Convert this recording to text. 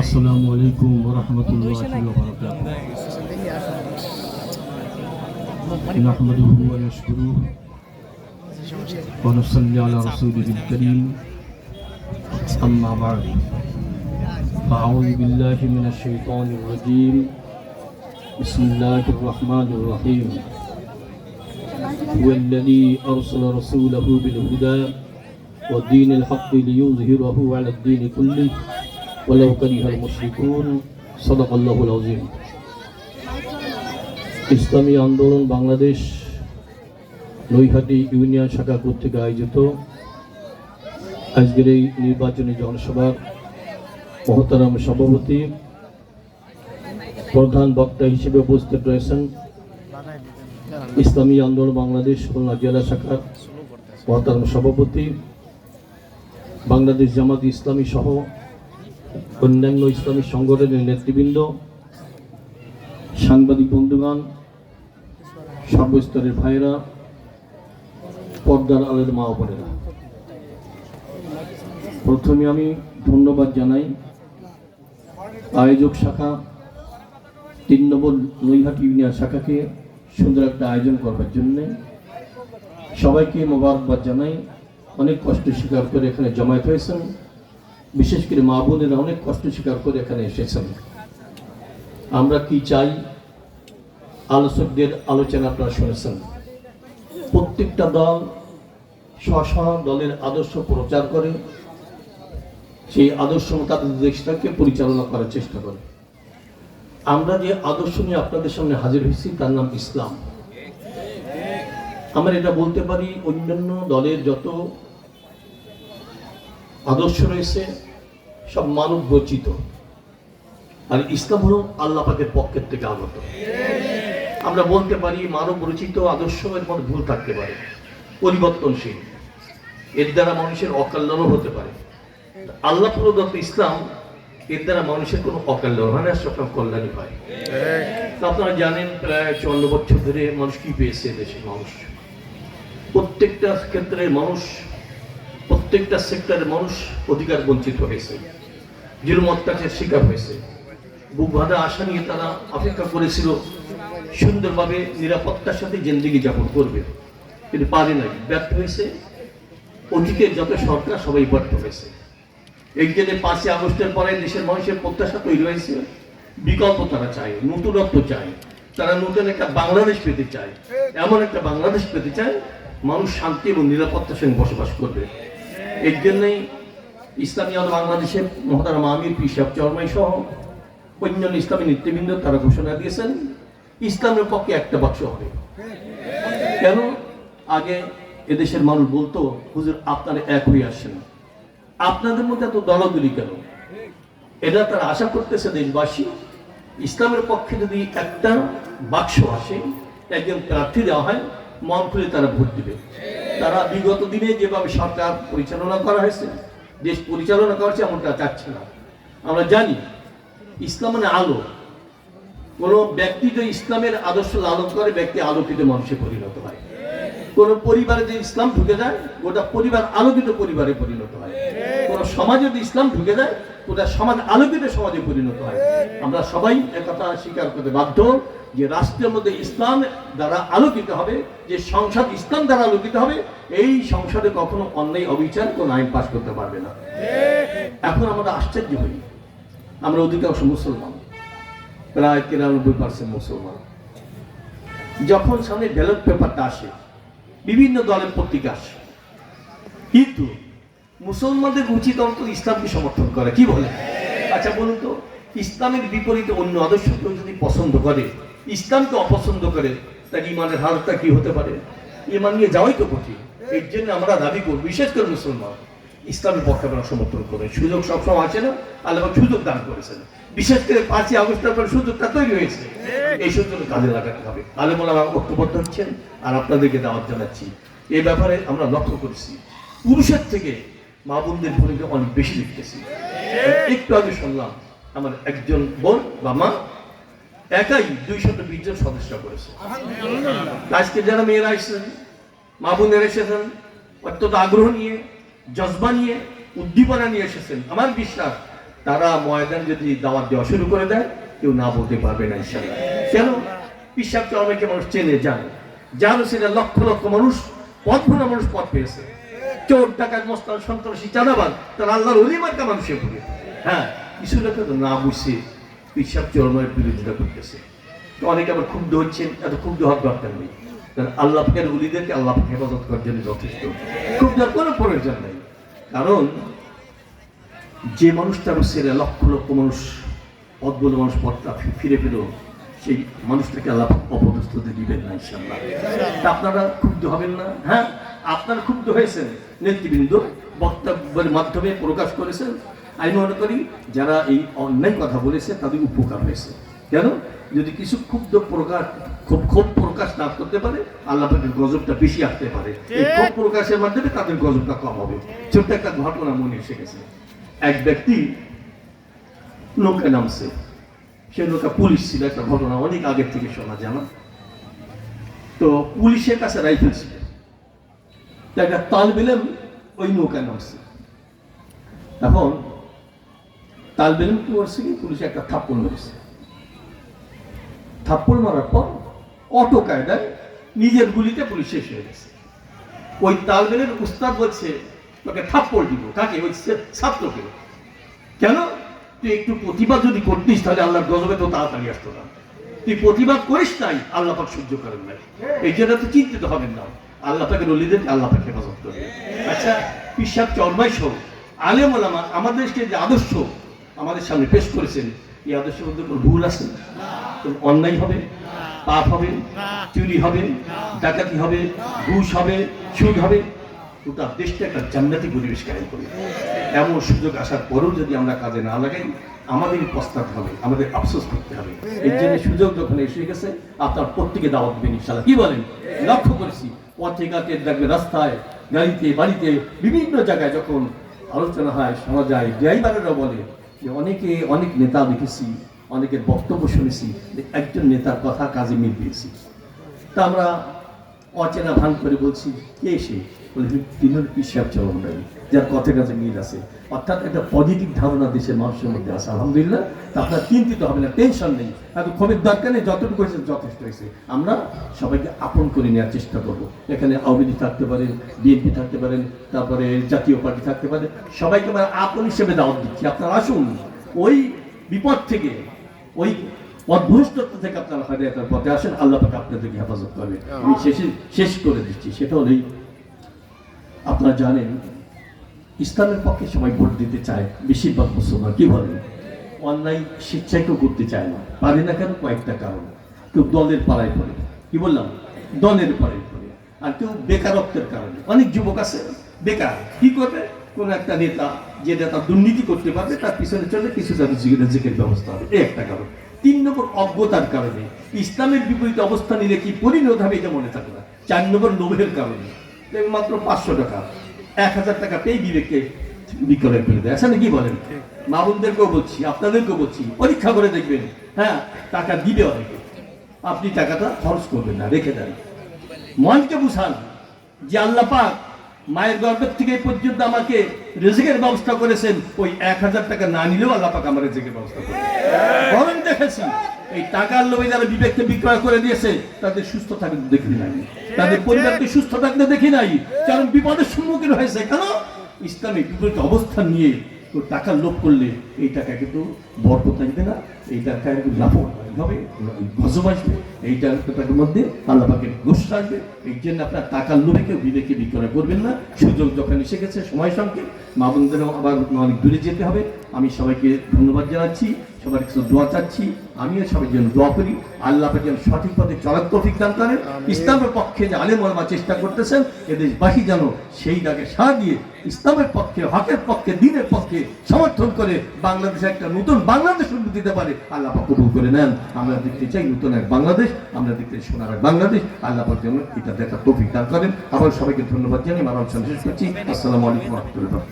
السلام عليكم ورحمة الله وبركاته. نحمده ونشكره ونصلي على رسوله الكريم. أما بعد. فأعوذ بالله من الشيطان الرجيم. بسم الله الرحمن الرحيم. هو الذي أرسل رسوله بالهدى والدين الحق ليظهره على الدين كله. ولو كره المشركون صدق الله العظيم ইসলামী আন্দোলন বাংলাদেশ নৈহাটি ইউনিয়ন শাখা কর্তৃক আয়োজিত আজকের এই নির্বাচনী জনসভার মহতারাম সভাপতি প্রধান বক্তা হিসেবে উপস্থিত রয়েছেন ইসলামী আন্দোলন বাংলাদেশ খুলনা জেলা শাখার মহতারাম সভাপতি বাংলাদেশ জামাত ইসলামী সহ অন্যান্য ইসলামী সংগঠনের নেতৃবৃন্দ, সাংবাদিক বন্ধুগণ, সর্বস্তরের ভাইরা পর্দার আলের মা বোনেরা। প্রথমে আমি ধন্যবাদ জানাই আয়োজক শাখা তিন নম্বর নৈহাটি ইউনিয়ন শাখাকে সুন্দর একটা আয়োজন করবার জন্যে। সবাইকে মোবারকবাদ জানাই। অনেক কষ্ট স্বীকার করে এখানে জমায়েত হয়েছেন। বিশেষ করে মা বোনেরা অনেক কষ্ট স্বীকার করে এখানে এসেছেন। আমরা কি চাই? আলোচকদের আলোচনা আপনারা শুনেছেন। প্রত্যেকটা দল স্ব দলের আদর্শ প্রচার করে, সেই আদর্শ মোতাবেক দেশটাকে পরিচালনা করার চেষ্টা করে। আমরা যে আদর্শ নিয়ে আপনাদের সামনে হাজির হয়েছি, তার নাম ইসলাম। আমরা এটা বলতে পারি, অন্যান্য দলের যত আদর্শ রয়েছে, সব মানব রচিত আর ইসলাম হল আল্লাহ পাকের পক্ষের থেকে আগত। আমরা বলতে পারি মানব রচিত আদর্শ, এর মধ্যে ভুল থাকতে পারে। পরিবর্তনশীল। এর দ্বারা মানুষের অকল্যাণও হতে পারে। আল্লাহ প্রদত্ত ইসলাম, এর দ্বারা মানুষের কোনো অকল্যাণ হয় না সব কল্যাণই হয়। আপনারা জানেন, প্রায় চল্ল বছর ধরে মানুষ কি পেয়েছে দেশের মানুষ? প্রত্যেকটা ক্ষেত্রে মানুষ প্রত্যেকটা সেক্টরের মানুষ অধিকার বঞ্চিত হয়েছে জুলুম অত্যাচারের শিকার হয়েছে। বুক বাঁধা আশা নিয়ে তারা অপেক্ষা করেছিল, সুন্দরভাবে নিরাপত্তার সাথে জিন্দিগি যাপন করবে। কিন্তু পারে নাই, ব্যর্থ হয়েছে। অতীতে যত সরকার, সবাই ব্যর্থ হয়েছে। এই জন্য পাঁচই আগস্টের পরে দেশের মানুষের প্রত্যাশা তৈরি হয়েছে। বিকল্প তারা চায়, নতুনত্ব চায়। তারা নতুন একটা বাংলাদেশ পেতে চায়। এমন একটা বাংলাদেশ পেতে চায়, মানুষ শান্তি এবং নিরাপত্তার সঙ্গে বসবাস করবে। এর জন্যই ইসলামী আল বাংলাদেশের মহতারাম আমির পিসাব চরমাই সহ অন্যান্য ইসলামী নেতৃবৃন্দ তারা ঘোষণা দিয়েছেন, ইসলামের পক্ষে একটা বাক্স হবে। কেন? আগে এদেশের মানুষ বলতো, হুজুর, আপনারা এক হয়ে আসছেন আপনাদের মধ্যে এত দলাদলি কেন? এটা তারা আশা করতেছে দেশবাসী, ইসলামের পক্ষে যদি একটা বাক্স আসে, একজন প্রার্থী দেওয়া হয়, মন খুলে তারা ভোট দিবে। তারা বিগত দিনে যেভাবে সরকার পরিচালনা করা হয়েছে, দেশ পরিচালনা করা হয়েছে, এমনটা চাচ্ছে না। আমরা জানি, ইসলাম মানে আলো। কোনো ব্যক্তি যদি ইসলামের আদর্শ লালন করে, ব্যক্তি আলোকিত মানুষে পরিণত হয়। কোন পরিবারে যদি ইসলাম ঢুকে যায়, গোটা পরিবার আলোকিত পরিবারে পরিণত হয়। কোন সমাজে যদি ইসলাম ঢুকে যায়, গোটা সমাজ আলোকিত সমাজে পরিণত হয়। আমরা সবাই একথা স্বীকার করতে বাধ্য। যে রাষ্ট্রের মধ্যে ইসলাম দ্বারা আলোকিত হবে, যে সংসদ ইসলাম দ্বারা আলোকিত হবে, এই সংসদে কখনো অন্যায় অবিচার কোন আইন পাশ করতে পারবে না। এখন আমরা আশ্চর্য হই। আমরা অধিকাংশ মুসলমান, প্রায় তিরানব্বই পার্সেন্ট মুসলমান। যখন সামনে ব্যালট পেপারটা আসে, বিভিন্ন দলের পত্রিকা আসে। কিন্তু মুসলমানদের উচিত অন্তত ইসলামকে সমর্থন করে। কি বলে আচ্ছা বলুন তো, ইসলামের বিপরীতে অন্য আদর্শকেও যদি পছন্দ করে ইসলামকে অপছন্দ করে, তার ইমানের হালতটা কি হতে পারে? ইমান নিয়ে যাওয়াই তো কঠিন। এর জন্য আমরা দাবি করব, বিশেষ করে মুসলমান, ইসলামের পক্ষে আমরা সমর্থন করেন। সুযোগ সবসময় আছে না? আল্লাহ সুযোগ দান করেছেন। বিশেষ করে পাঁচই আগস্টের পরে সুযোগটা তৈরি হয়েছে। এই সুযোগ কাজে লাগাতে হবে। আলেমুল আমার বক্তব্য হচ্ছেন আর আপনাদেরকে দাওয়াত জানাচ্ছি। এই ব্যাপারে আমরা লক্ষ্য করেছি, পুরুষের থেকে মা বোনদের ভূমিকা অনেক বেশি দেখতেছি। একটু আগে শুনলাম, আমার একজন বোন বা মা একাই দুইশত বিশ জন সদস্য করেছে। আজকে যারা মেয়েরা এসেছেন মা বোনেরা এসেছেন অত্যন্ত আগ্রহ নিয়ে জজবা নিয়ে উদ্দীপনা নিয়ে এসেছেন আমার বিশ্বাস তারা ময়দান যদি দাওয়াত দেওয়া শুরু করে দেয় কেউ না বলতে পারবে না ইনশাল্লাহ কেন? পিসাব চরমাকে মানুষ চেনে জানে। জানো সেটা লক্ষ লক্ষ মানুষ পথ ভরা মানুষ পথ পেয়েছে। চোর ডাকাত মস্তান সন্ত্রাসী চাঁদাবাদ তারা আল্লাহর অলিমার্কা মানুষের উপরে হ্যাঁ কিছু তো না বুঝে পিসাব বিরোধিতা করতেছে। তো অনেকে আবার ক্ষুব্ধ হচ্ছেন, এত ক্ষুব্ধ হওয়ার দরকার নেই। কারণ আল্লাহ উলিদেরকে আল্লাহ হেফাজত করার জন্য যথেষ্ট। কোনো প্রয়োজন নেই। কারণ যে লক্ষ লক্ষ মানুষ, অদ্ভুত মানুষ পথটা ফিরে পেল, সেই মানুষটাকে আল্লাহ অপদস্থতে দিবেন না ইনশাল্লাহ আপনারা ক্ষুব্ধ হবেন না? হ্যাঁ আপনারা ক্ষুব্ধ হয়েছেন। নেতৃবৃন্দ বক্তব্যের মাধ্যমে প্রকাশ করেছেন। আমি মনে করি যারা এই অন্যায় কথা বলেছে তাদের উপকার হয়েছে। কেন? যদি কিছু ক্ষুব্ধ প্রকাশ খুব ক্ষোভ প্রকাশ না করতে পারে আল্লাহ পাকের গজবটা বেশি আসতে পারে। এই ক্ষোভ প্রকাশের মাধ্যমে তাদের গজবটা কম হবে। ছোট্ট একটা ঘটনা মনে এসে গেছে। এক ব্যক্তি নৌকা নামছে। সে নৌকা পুলিশ ছিল একটা ঘটনা অনেক আগের থেকে শোনা জানা তো পুলিশের কাছে রাইফেল ছিল। একটা তাল বেলেম ওই নৌকা নামছে। এখন তাল বেলেম কি করছে কি? পুলিশে একটা থাপ্পড় মেরেছে। থাপ্পড় মারার পর অটো কায়দায় নিজের গুলিতে পুলিশ শেষ হয়ে গেছে। ওই তালবেলের উস্তাদ বলছে, তোকে থাপ্পড় দিব। কাকে? ওই ছাত্রকে। কেন? তুই একটু প্রতিবাদ যদি করতিস, তাহলে আল্লাহর গজবে তো তাড়াতাড়ি আসতো না। তুই প্রতিবাদ করিস তাই আল্লাহ পাক সহ্য করেন না এই জন্য তো চিন্তিত হবেন না। আল্লাহ পাকের অলিদেরকে আল্লাহ পাক হেফাজত করবে আচ্ছা পিসাব চরমাই সহ, আলেম ওলামা, আমাদেরকে যে আদর্শ আমাদের সামনে পেশ করেছেন, এই আদর্শের মধ্যে কোনো ভুল আছে? অন্যায় হবে? পাপ হবে? চুরি হবে? ডাকাতি হবে? ঘুষ হবে? সুদ হবে? গোটা দেশটা একটা জান্নাতি পরিবেশ কায়েম করবে। এমন সুযোগ আসার পরেও যদি আমরা কাজে না লাগাই আমাদেরই পস্তাতে হবে, আমাদের আফসোস করতে হবে। এই জন্য সুযোগ যখন এসে গেছে, আপনার প্রত্যেকে দাওয়াত দেবেন ইনশাল্লাহ কি বলেন? লক্ষ্য করেছি। পথে ঘাটে দেখবে রাস্তায়, গাড়িতে, বাড়িতে, বিভিন্ন জায়গায় যখন আলোচনা হয় শোনা যায় ড্রাইভারেরা বলে যে অনেকে, অনেক নেতা দেখেছি অনেকের বক্তব্য শুনেছি একজন নেতার কথা কাজে মিল পেয়েছি। তা আমরা অচেনা ভান করে বলছি, কে সে? তিনের পিসাব চরমরাই যার কথা কাছে মিল আছে। অর্থাৎ একটা পজিটিভ ধারণা দেশের মানুষের মধ্যে আছে। আলহামদুলিল্লাহ আপনার চিন্তিত হবে না টেনশন নেই। এত ক্ষোভের দরকার নেই, যতটুকু হয়েছে যথেষ্ট হয়েছে। আমরা সবাইকে আপন করে নেওয়ার চেষ্টা করব। এখানে আওয়ামী লীগ থাকতে পারেন বিএনপি থাকতে পারেন তারপরে জাতীয় পার্টি থাকতে পারে। সবাইকে আমরা আপন হিসেবে দাওয়াত দিচ্ছি। আপনারা আসুন, ওই বিপদ থেকে, ওই অদ্ভুষ্টত্ব থেকে আপনারা হারিয়াতার পথে আসেন। আল্লাহ পাকে আপনাদেরকে হেফাজত করবে। আমি শেষে শেষ করে দিচ্ছি। সেটা হলেই আপনারা জানেন, ইসলামের পক্ষে সবাই ভোট দিতে চায়, বেশিরভাগ মুসলমান। কি বলেন? অন্যায় স্বেচ্ছায় কেউ করতে চায় না। পারে না কেন? কয়েকটা কারণ। কেউ দলের পাড়ায় পড়ে। কি বললাম? দলের পাড়ায় পড়ে। আর কেউ বেকারত্বের কারণে। অনেক যুবক আছে, বেকার। কি করবে? কোন একটা নেতা, যে নেতা দুর্নীতি করতে পারবে, তার পিছনে চলে কিছু তাদের রিজিকের ব্যবস্থা হবে। এই একটা কারণ। তিন নম্বর, অজ্ঞতার কারণে। ইসলামের বিপরীত অবস্থা নিলে কি পরিণত হবে এটা মনে থাকে না। চার নম্বর, লোভের কারণে। মাত্র পাঁচশো টাকা। এক হাজার টাকা পেয়ে বিবেককে বিক্রয় করে দেয়। আসলে কি বলেন? মা বোনদেরকেও বলছি, আপনাদেরকেও বলছি, পরীক্ষা করে দেখবেন। হ্যাঁ টাকা দিবে অনেকে। আপনি টাকাটা খরচ করবেন না, রেখে দেন। মনকে বুঝান যে আল্লাহ পাক মায়ের গর্ভের থেকে পর্যন্ত আমাকে রেজেকের ব্যবস্থা করেছেন। ওই এক হাজার টাকা না নিলেও আল্লাহ পাক আমার রেজেকের ব্যবস্থা করে বরং দেখেছি। এই টাকার লোভে যারা বিবেককে বিক্রয় করে দিয়েছে তাদের সুস্থ থাকতে দেখি নাই। তাদের পরিবারকে সুস্থ থাকতে দেখি নাই। কারণ বিপদের সম্মুখীন হয়েছে। কেন? ইসলামিক বিপরীত অবস্থান নিয়ে তো টাকা লোভ করলে এই টাকা কিন্তু বরকত থাকবে না। এই টাকা কিন্তু লাভবান হবে গজব আসবে এই টাকার মধ্যে আল্লাপাকের গোষ্ঠ আসবে এই জন্য আপনার টাকার লোভে কেউ বিবেকে বিক্রয় করবেন না সুযোগ যখন এসে গেছে সময় সঙ্গে মা বোনদেরও আবার অনেক দূরে যেতে হবে আমি সবাইকে ধন্যবাদ জানাচ্ছি সবার কিছু দোয়া চাচ্ছি আমিও সবাই যেন দোয়া করি আল্লাহ যেন সঠিক পথে চলার তৌফিক দান করেন ইসলামের পক্ষে যে আলেম ওলামা চেষ্টা করতেছেন এদেশবাসী যেন সেই ডাকে সাড়া দিয়ে ইসলামের পক্ষে হকের পক্ষে দিনের পক্ষে সমর্থন করে বাংলাদেশে একটা নতুন বাংলাদেশ দিতে পারে আল্লাহ কবুল করে নেন। আমরা দেখতে চাই নতুন এক বাংলাদেশ, আমরা দেখতে সোনার এক বাংলাদেশ। আল্লাহ যেন এটা দেখা তৌফিক দান করেন। আবার সবাইকে ধন্যবাদ জানিয়ে আলোচনা শেষ করছি। আসসালামু আলাইকুম রহমতুল্লাহ।